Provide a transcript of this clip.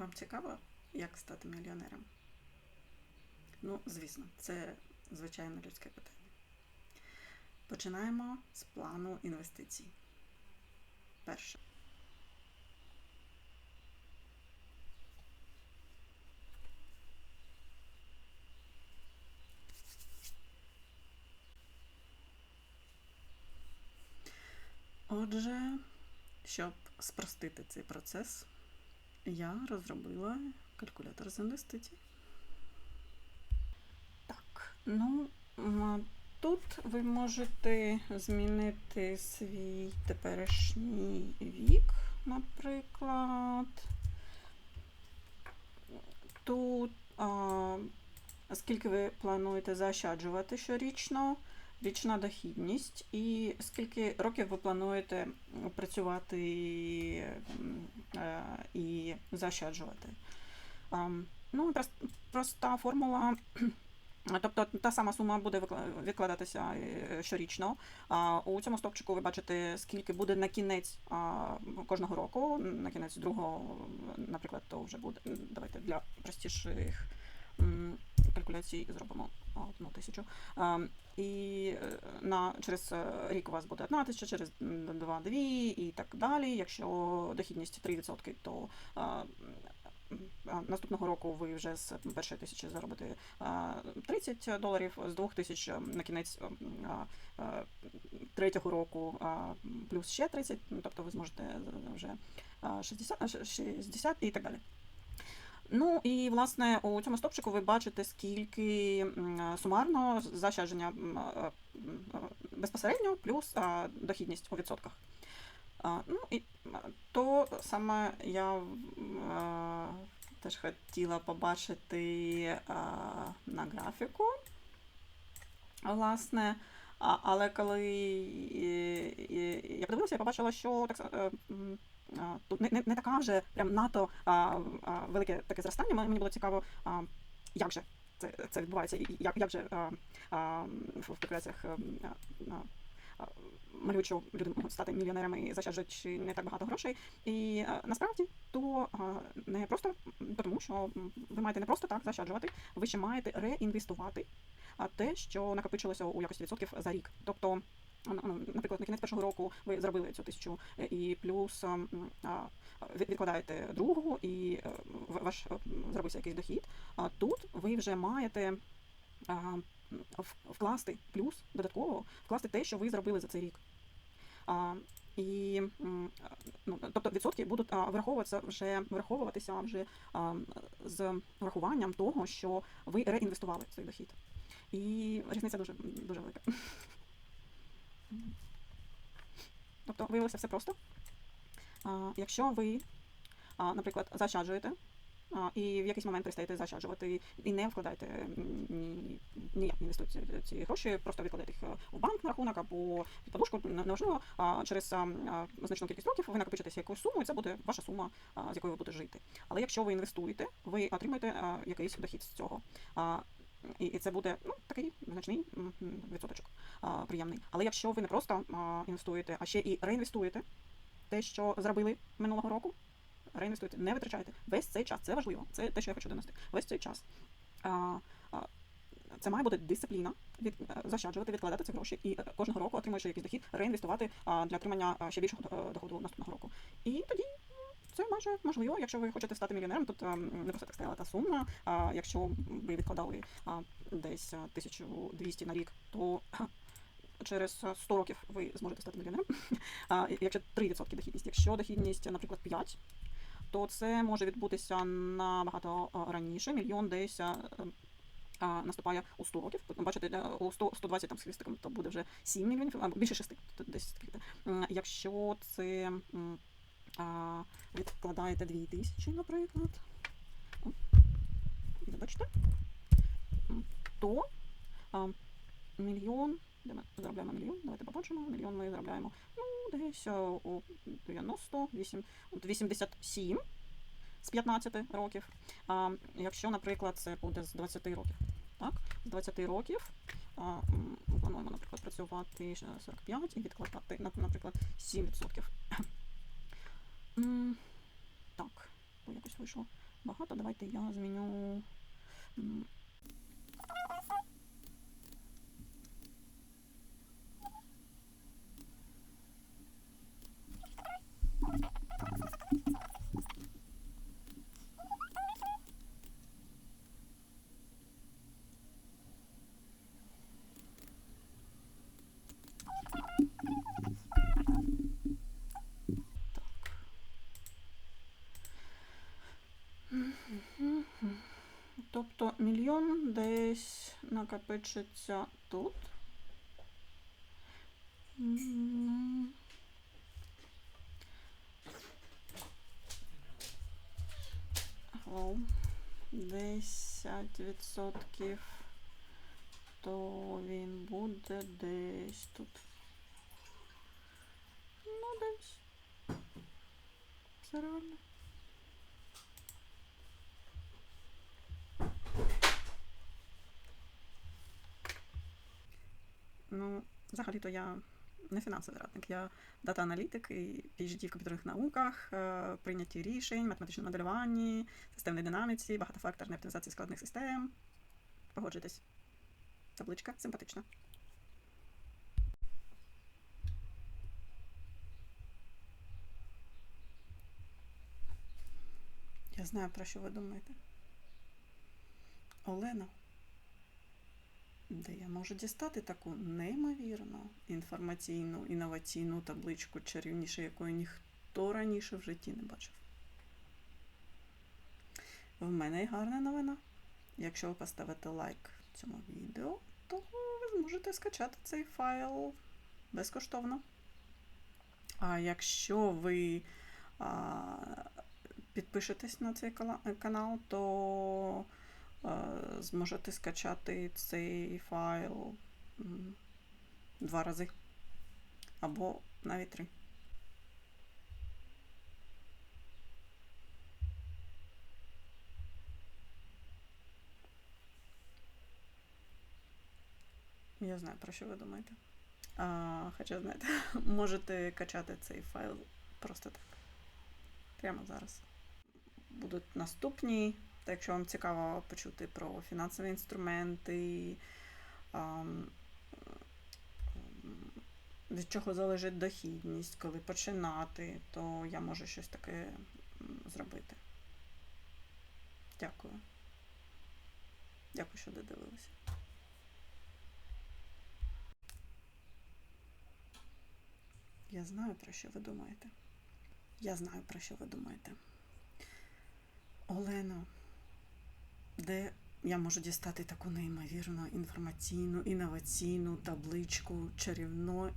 Вам цікаво, як стати мільйонером? Ну, звісно, це звичайно людське питання. Починаємо з плану інвестицій. Перше. Отже, щоб спростити цей процес, я розробила калькулятор з інвестицій. Так, ну тут ви можете змінити свій теперішній вік, наприклад. Тут а, скільки ви плануєте заощаджувати щорічно, річна дохідність, і скільки років ви плануєте працювати м, е, і заощаджувати. Ну, проста формула. Тобто та сама сума буде відкладатися е, щорічно. У цьому стопчику ви бачите, скільки буде на кінець кожного року. На кінець другого, наприклад, то вже буде. Давайте для простіших калькуляцій зробимо одну тисячу. І е, на, через е, рік у вас буде одна тисяча, через два дві і так далі. Якщо дохідність 3%, то а, наступного року ви вже з першої тисячі заробите а, 30 доларів, з двох тисяч на кінець м, а, а, третього року плюс ще 30, ну, тобто ви зможете вже а, 60, 60 і так далі. Ну і власне у цьому стопчику ви бачите, скільки сумарно заощадження м, а, безпосередньо плюс дохідність у відсотках. Ну і то саме я теж хотіла побачити на графіку. Власне, але коли е, е, я подивилася, я побачила, що так, са- е, м, а, тут не, не, не така вже прям НАТО а, а, велике таке зростання. Мені було цікаво, а, як же це, це відбувається, і як, як же а, а, в а, а, малюють, що люди можуть стати мільйонерами і заощаджуючи не так багато грошей. І а, насправді то а, не просто тому, що ви маєте не просто так заощаджувати, ви ще маєте реінвестувати те, що накопичилося у якості відсотків за рік. Тобто, наприклад, на кінець першого року ви зробили цю тисячу е, і плюс відкладаєте другу, і е, ваш е, зробився якийсь дохід. А тут ви вже маєте. Вкласти плюс додатково вкласти те, що ви зробили за цей рік. І ну, тобто відсотки будуть враховуватися вже враховуватися вже з врахуванням того, що ви реінвестували цей дохід. І різниця дуже, дуже велика. Тобто виявилося все просто. Якщо ви, наприклад, заощаджуєте, і в якийсь момент перестаєте заощаджувати і не вкладаєте ніяк не інвестуєте ці гроші, просто відкладаєте їх в банк на рахунок або під подушку, неважливо, через значну кількість років ви накопичитеся якусь суму, і це буде ваша сума, з якою ви будете жити. Але якщо ви інвестуєте, ви отримаєте якийсь дохід з цього. І це буде ну, такий значний відсоточок приємний. Але якщо ви не просто інвестуєте, а ще і реінвестуєте те, що зробили минулого року, реінвестуйте, не витрачайте весь цей час. Це важливо. Це те, що я хочу донести. Весь цей час. Це має бути дисципліна від е, заощаджувати, відкладати ці гроші і е, кожного року, отримуючи якийсь дохід, реінвестувати для отримання ще більшого е, доходу наступного року. І тоді це майже можливо, якщо ви хочете стати мільйонером, тут ем, не просто так стояла та сума. Якщо ви відкладали десь 1200 на рік, то через 100 років ви зможете стати мільйонером. Якщо 3% дохідність, якщо дохідність, наприклад, 5, то це може відбутися набагато раніше. Мільйон десь ем, наступає у 100 років. Бачите, е, у 100, 120 там з хвістиком, то буде вже 7 мільйонів, або більше 6, то десь. Якщо це відкладаєте 2000, наприклад, М, то мільйон, де ми заробляємо мільйон, давайте побачимо, мільйон ми заробляємо, ну, десь у 90, 8, 87 з 15 років. А, якщо, наприклад, це буде з 20 років, так, з 20 років а, плануємо, наприклад, працювати 45 і відкладати, наприклад, 7%. Так, бо якось вийшло багато. Давайте я зміню. м, Тобто мільйон десь накопичиться тут. Hello. 10% то він буде десь тут. Ну, десь. Все реально. Ну, взагалі-то я не фінансовий радник, я дата-аналітик і PhD в комп'ютерних науках, е, прийнятті рішень, математичному моделюванні, системній динаміці, багатофакторній оптимізації складних систем. Погоджуйтесь. Табличка симпатична. Я знаю, про що ви думаєте. Олена, де я можу дістати таку неймовірну інформаційну інноваційну табличку, чарівніше якої ніхто раніше в житті не бачив. В мене є гарна новина. Якщо ви поставите лайк цьому відео, то ви зможете скачати цей файл безкоштовно. А якщо ви а, підпишетесь на цей канал, то зможете скачати цей файл два рази. Або навіть три. Я знаю, про що ви думаєте. А, хоча, знаєте, можете качати цей файл просто так. Прямо зараз. Будуть наступні. Та якщо вам цікаво почути про фінансові інструменти, від чого залежить дохідність, коли починати, то я можу щось таке зробити. Дякую. Дякую, що додивилися. Я знаю, про що ви думаєте. Я знаю, про що ви думаєте. Олено, де я можу дістати таку неймовірну інформаційну, інноваційну табличку чарівно.